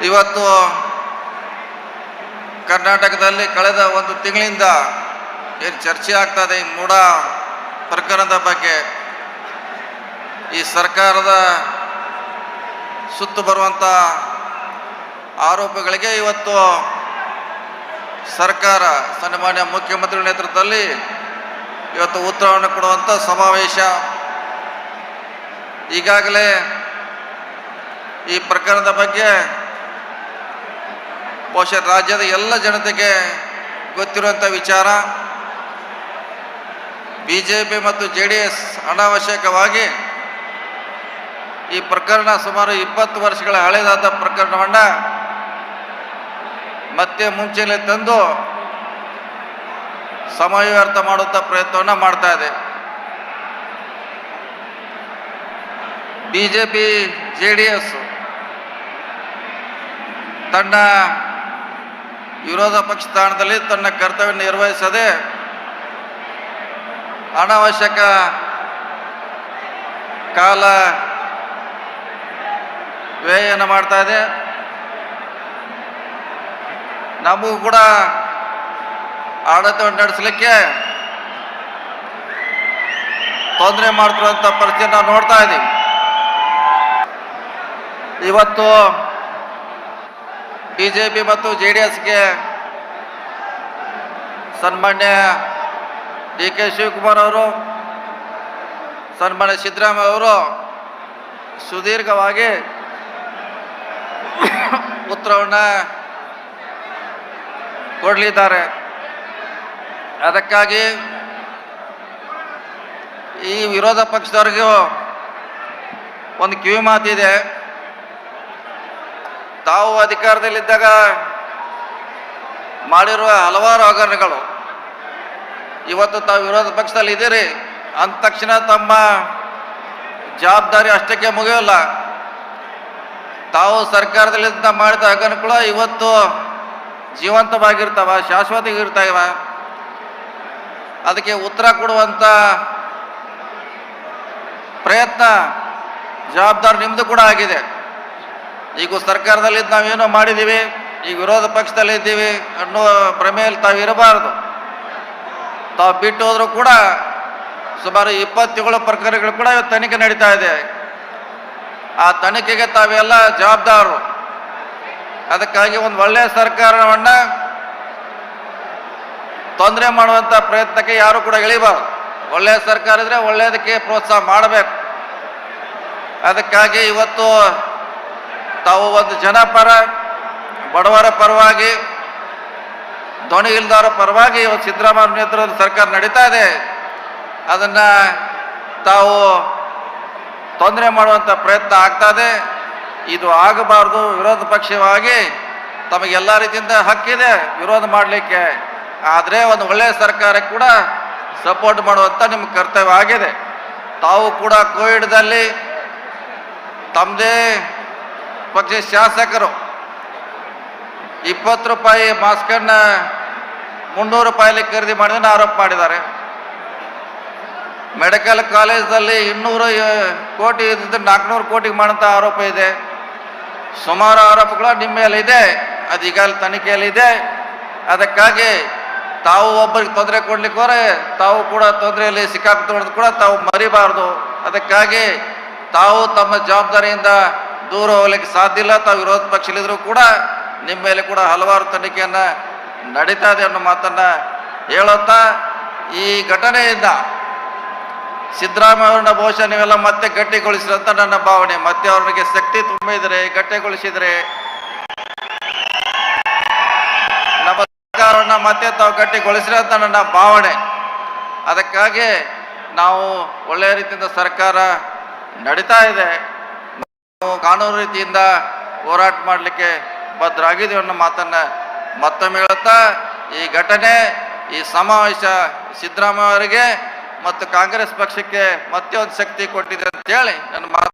ಇವತ್ತು ಕರ್ನಾಟಕದಲ್ಲಿ ಕಳೆದ ಒಂದು ತಿಂಗಳಿಂದ ಏನು ಚರ್ಚೆ ಆಗ್ತದೆ ಈ ಮೂಡ ಪ್ರಕರಣದ ಬಗ್ಗೆ? ಈ ಸರ್ಕಾರದ ಸುತ್ತು ಬರುವಂಥ ಆರೋಪಗಳಿಗೆ ಇವತ್ತು ಸರ್ಕಾರ, ಸನ್ಮಾನ್ಯ ಮುಖ್ಯಮಂತ್ರಿ ನೇತೃತ್ವದಲ್ಲಿ ಇವತ್ತು ಉತ್ತರವನ್ನು ಕೊಡುವಂಥ ಸಮಾವೇಶ. ಈಗಾಗಲೇ ಈ ಪ್ರಕರಣದ ಬಗ್ಗೆ ಬಹುಶಃ ರಾಜ್ಯದ ಎಲ್ಲ ಜನತೆಗೆ ಗೊತ್ತಿರುವಂಥ ವಿಚಾರ. ಬಿ ಜೆ ಪಿ ಮತ್ತು ಜೆ ಡಿ ಎಸ್ ಅನಾವಶ್ಯಕವಾಗಿ ಈ ಪ್ರಕರಣ ಸುಮಾರು ಇಪ್ಪತ್ತು ವರ್ಷಗಳ ಹಳೆದಾದ ಪ್ರಕರಣವನ್ನು ಮತ್ತೆ ಮುಂಚೆಲೇ ತಂದು ಸಮಯ ವ್ಯರ್ಥ ಮಾಡುವಂಥ ಪ್ರಯತ್ನವನ್ನು ಮಾಡ್ತಾ ಇದೆ. B J P J D S ತನ್ನ ವಿರೋಧ ಪಕ್ಷ ತಾಣದಲ್ಲಿ ತನ್ನ ಕರ್ತವ್ಯ ನಿರ್ವಹಿಸದೆ ಅನಾವಶ್ಯಕ ಕಾಲ ವ್ಯಯನ ಮಾಡ್ತಾ ಇದೆ. ನಮಗೂ ಕೂಡ ಆಡಳಿತವನ್ನು ನಡೆಸಲಿಕ್ಕೆ ತೊಂದರೆ ಮಾಡ್ತಿರುವಂಥ ಪರಿಸ್ಥಿತಿ ನಾವು ನೋಡ್ತಾ ಇದ್ದೀವಿ ಇವತ್ತು ಬಿ ಜೆ ಪಿ ಮತ್ತು ಜೆ ಡಿ ಎಸ್ಗೆ ಸನ್ಮಾನ್ಯ ಡಿ ಕೆ ಶಿವಕುಮಾರ್ ಅವರು, ಸನ್ಮಾನ್ಯ ಸಿದ್ದರಾಮಯ್ಯ ಅವರು ಸುದೀರ್ಘವಾಗಿ ಉತ್ತರವನ್ನು ಕೊಡಲಿದ್ದಾರೆ. ಅದಕ್ಕಾಗಿ ಈ ವಿರೋಧ ಪಕ್ಷದವ್ರಿಗೂ ಒಂದು ಕಿವಿ ಮಾತಿದೆ ತಾವು ಅಧಿಕಾರದಲ್ಲಿದ್ದಾಗ ಮಾಡಿರುವ ಹಲವಾರು ಹಗರಣಗಳು. ಇವತ್ತು ತಾವು ವಿರೋಧ ಪಕ್ಷದಲ್ಲಿ ಇದ್ದೀರಿ ಅಂದ ತಕ್ಷಣ ತಮ್ಮ ಜವಾಬ್ದಾರಿ ಅಷ್ಟಕ್ಕೆ ಮುಗಿಯೋಲ್ಲ. ತಾವು ಸರ್ಕಾರದಲ್ಲಿದ್ದ ಮಾಡಿದ ಹಗರಣಗಳು ಇವತ್ತು ಜೀವಂತವಾಗಿರ್ತಾವ, ಶಾಶ್ವತವಾಗಿರ್ತಾವ. ಅದಕ್ಕೆ ಉತ್ತರ ಕೊಡುವಂಥ ಪ್ರಯತ್ನ, ಜವಾಬ್ದಾರಿ ನಿಮ್ಮದು ಕೂಡ ಆಗಿದೆ. ಈಗ ಸರ್ಕಾರದಲ್ಲಿ ನಾವೇನೋ ಮಾಡಿದ್ದೀವಿ, ಈಗ ವಿರೋಧ ಪಕ್ಷದಲ್ಲಿ ಇದ್ದೀವಿ ಅನ್ನೋ ಭ್ರಮೆಯಲ್ಲಿ ತಾವು ಇರಬಾರ್ದು. ತಾವು ಬಿಟ್ಟು ಹೋದರೂ ಕೂಡ ಸುಮಾರು ಇಪ್ಪತ್ತೇಳು ಪ್ರಕರಣಗಳು ಕೂಡ ಇವತ್ತು ತನಿಖೆ ನಡೀತಾ ಇದೆ. ಆ ತನಿಖೆಗೆ ತಾವೆಲ್ಲ ಜವಾಬ್ದಾರರು ಅದಕ್ಕಾಗಿ ಒಂದು ಒಳ್ಳೆಯ ಸರ್ಕಾರವನ್ನು ತೊಂದರೆ ಮಾಡುವಂಥ ಪ್ರಯತ್ನಕ್ಕೆ ಯಾರು ಕೂಡ ಇಳಿಬಾರ್ದು. ಒಳ್ಳೆಯ ಸರ್ಕಾರ ಇದ್ರೆ ಒಳ್ಳೆಯದಕ್ಕೆ ಪ್ರೋತ್ಸಾಹ ಮಾಡಬೇಕು. ಅದಕ್ಕಾಗಿ ಇವತ್ತು ತಾವು ಒಂದು ಜನಪರ, ಬಡವರ ಪರವಾಗಿ ಧ್ವನಿ ಇಲ್ದವರ ಪರವಾಗಿ ಇವತ್ತು ಸಿದ್ದರಾಮಯ್ಯ ನೇತೃತ್ವದ ಸರ್ಕಾರ ನಡೀತಾ ಇದೆ. ಅದನ್ನು ತಾವು ತೊಂದರೆ ಮಾಡುವಂಥ ಪ್ರಯತ್ನ ಆಗ್ತಾ ಇದೆ. ಇದು ಆಗಬಾರ್ದು, ವಿರೋಧ ಪಕ್ಷವಾಗಿ ತಮಗೆಲ್ಲ ರೀತಿಯಿಂದ ಹಕ್ಕಿದೆ ವಿರೋಧ ಮಾಡಲಿಕ್ಕೆ. ಆದರೆ ಒಂದು ಒಳ್ಳೆಯ ಸರ್ಕಾರ ಕೂಡ ಸಪೋರ್ಟ್ ಮಾಡುವಂಥ ನಿಮ್ಮ ಕರ್ತವ್ಯ ಆಗಿದೆ. ತಾವು ಕೂಡ ಕೋವಿಡ್ದಲ್ಲಿ ತಮ್ಮದೇ ಪಕ್ಷ ಶಾಸಕರು. ಇಪ್ಪತ್ತು ರೂಪಾಯಿ ಮಾಸ್ಕನ್ನ ಮುನ್ನೂರು ರೂಪಾಯಲ್ಲಿ ಖರೀದಿ ಮಾಡಿದ ಆರೋಪ ಮಾಡಿದ್ದಾರೆ. ಮೆಡಿಕಲ್ ಕಾಲೇಜಲ್ಲಿ ಇನ್ನೂರು ಕೋಟಿ ಇದ್ದಿದ್ದು ನಾಲ್ಕುನೂರು ಕೋಟಿಗೆ ಮಾಡೋಂಥ ಆರೋಪ ಇದೆ. ಸುಮಾರು ಆರೋಪಗಳು ನಿಮ್ಮ ಮೇಲೆ ಇದೆ. ಅದು ಈಗಾಗಲೇ ತನಿಖೆಯಲ್ಲಿ ಇದೆ. ಅದಕ್ಕಾಗಿ ತಾವು ಒಬ್ಬರಿಗೆ ತೊಂದರೆ ಕೊಡ್ಲಿಕ್ಕೆ ಹೋದ್ರೆ ತಾವು ಕೂಡ ತೊಂದರೆಯಲ್ಲಿ ಸಿಕ್ಕಾಕ್ತೊಳದು ಕೂಡ ತಾವು ಮರಿಬಾರ್ದು. ಅದಕ್ಕಾಗಿ ತಾವು ತಮ್ಮ ಜವಾಬ್ದಾರಿಯಿಂದ ದೂರ ಹೋಗ್ಲಿಕ್ಕೆ ಸಾಧ್ಯ ಇಲ್ಲ. ತಾವು ವಿರೋಧ ಪಕ್ಷದಲ್ಲಿದ್ದರೂ ಕೂಡ ನಿಮ್ಮ ಮೇಲೆ ಕೂಡ ಹಲವಾರು ತನಿಖೆಯನ್ನು ನಡೀತಾ ಇದೆ ಅನ್ನೋ ಮಾತನ್ನು ಹೇಳುತ್ತಾ, ಈ ಘಟನೆಯಿಂದ ಸಿದ್ದರಾಮಯ್ಯ ಅವ್ರನ್ನ ಬಹುಶಃ ನೀವೆಲ್ಲ ಮತ್ತೆ ಗಟ್ಟಿಗೊಳಿಸಿರಂತ ನನ್ನ ಭಾವನೆ. ಮತ್ತೆ ಅವ್ರಿಗೆ ಶಕ್ತಿ ತುಂಬಿದ್ರೆ ಗಟ್ಟಿಗೊಳಿಸಿದರೆ ನಮ್ಮ ಸರ್ಕಾರವನ್ನ ಮತ್ತೆ ತಾವು ಗಟ್ಟಿಗೊಳಿಸಿರಿ ಅಂತ ನನ್ನ ಭಾವನೆ. ಅದಕ್ಕಾಗಿ ನಾವು ಒಳ್ಳೆಯ ರೀತಿಯಿಂದ ಸರ್ಕಾರ ನಡೀತಾ ಇದೆ. ನಾವು ಕಾನೂನು ರೀತಿಯಿಂದ ಹೋರಾಟ ಮಾಡಲಿಕ್ಕೆ ಬದ್ಧರಾಗಿದ್ದೀವಿ ಅನ್ನೋ ಮಾತನ್ನ ಮತ್ತೊಮ್ಮೆ ಹೇಳುತ್ತಾ, ಈ ಘಟನೆ, ಈ ಸಮಾವೇಶ ಸಿದ್ದರಾಮಯ್ಯ ಅವರಿಗೆ ಮತ್ತು ಕಾಂಗ್ರೆಸ್ ಪಕ್ಷಕ್ಕೆ ಮತ್ತೆ ಒಂದು ಶಕ್ತಿ ಕೊಟ್ಟಿದೆ ಅಂತ ಹೇಳಿ ನನ್ನ ಮಾತು